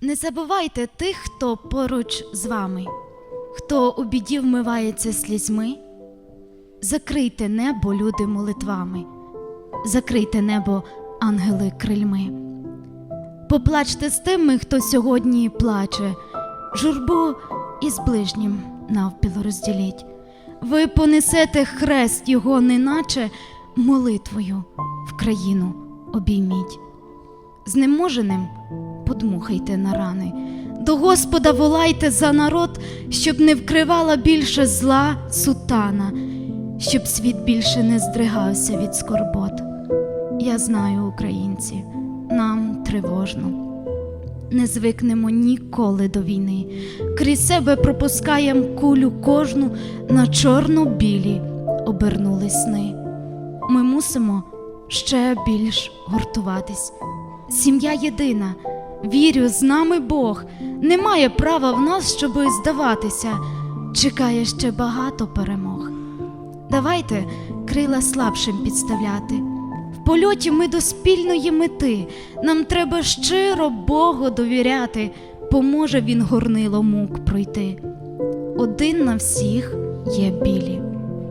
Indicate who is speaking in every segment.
Speaker 1: Не забувайте тих, хто поруч з вами, хто у біді вмивається слізьми. Закрийте небо, люди, молитвами, закрийте небо, ангели крильми. Поплачте з тими, хто сьогодні плаче, журбу із ближнім навпіл розділіть. Ви понесете хрест його, неначе молитвою в країну обійміть. Знеможеним подмухайте на рани, до Господа волайте за народ, щоб не вкривала більше зла сутана, щоб світ більше не здригався від скорбот. Я знаю, українці, нам тривожно. Не звикнемо ніколи до війни. Крізь себе пропускаєм кулю кожну на чорно-білі обернули сни. Ми мусимо ще більш гуртуватись. Сім'я єдина. Вірю, з нами Бог. Немає права в нас, щоби здаватися. Чекає ще багато перемог. Давайте крила слабшим підставляти. В польоті ми до спільної мети. Нам треба щиро Богу довіряти. Поможе він горнило мук пройти. Один на всіх є білі,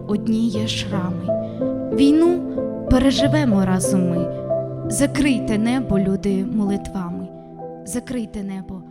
Speaker 1: одні є шрами. Війну переживемо разом ми. Закрийте небо, люди, молитвами. Закрийте небо